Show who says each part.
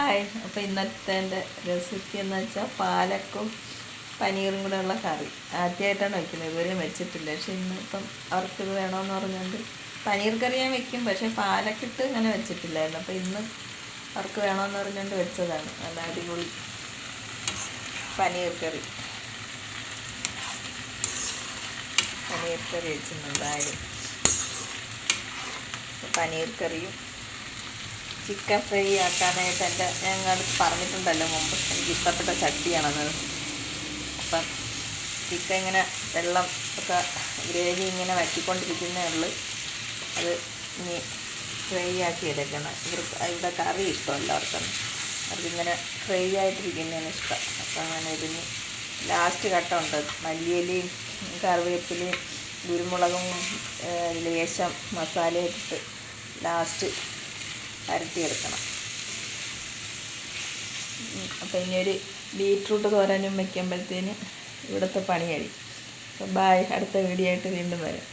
Speaker 1: Hi. അപ്പോൾ ഇന്നത്തെ എന്റെ റെസിപ്പി എന്ന് വെച്ചാൽ പാലക്കും പനീറും കൂടെ ഉള്ള കറി. ആദ്യമായിട്ടാണ് വെക്കുന്നത്. ഇതുവരെ വെച്ചിട്ടില്ല. പക്ഷെ ഇന്നിപ്പം അവർക്കിത് വേണമെന്ന് പറഞ്ഞുകൊണ്ട് പനീർ കറി ഞാൻ വെക്കും. പക്ഷേ പാലക്കിട്ട് അങ്ങനെ വെച്ചിട്ടില്ലായിരുന്നു. അപ്പോൾ ഇന്ന് അവർക്ക് വേണമെന്ന് പറഞ്ഞുകൊണ്ട് വെച്ചതാണ്. നല്ല അടിപൊളി പനീർ കറി. പനീർ കറി വെച്ചിട്ടുണ്ടായാലും പനീർ കറിയും ചിക്കൻ ഫ്രൈ ആക്കാനായിട്ട് എന്റെ ഞങ്ങൾ പറഞ്ഞിട്ടുണ്ടല്ലോ മുമ്പ്. എനിക്ക് ഇഷ്ടപ്പെട്ട ചട്ടിയാണെന്ന് അപ്പം ചിക്കൻ ഇങ്ങനെ വെള്ളം ഒക്കെ ഗ്രേവി ഇങ്ങനെ വറ്റിക്കൊണ്ടിരിക്കുന്നേ ഉള്ളു. അത് ഇനി ഫ്രൈ ആക്കി എടുക്കണം. ഇവർക്ക് ഇവിടെ കറി ഇഷ്ടമല്ല അവർക്കൊന്നും അവർക്കിങ്ങനെ ഫ്രൈ ആയിട്ടിരിക്കുന്നതാണ് ഇഷ്ടം. അപ്പം അങ്ങനെ ഇതിന് ലാസ്റ്റ് ഘട്ടമുണ്ട്. മല്ലിയിലയും കറിവേപ്പിലയും കുരുമുളകും ലേശം മസാലയിട്ടിട്ട് ലാസ്റ്റ് പരത്തിയെടുക്കണം. അപ്പം ഇനി ഒരു ബീട്രൂട്ട് തോരനും വയ്ക്കുമ്പോഴത്തേന് ഇവിടുത്തെ പണി കഴിയും അപ്പം ബായ് അടുത്ത വീഡിയോ ആയിട്ട് വീണ്ടും വരാം.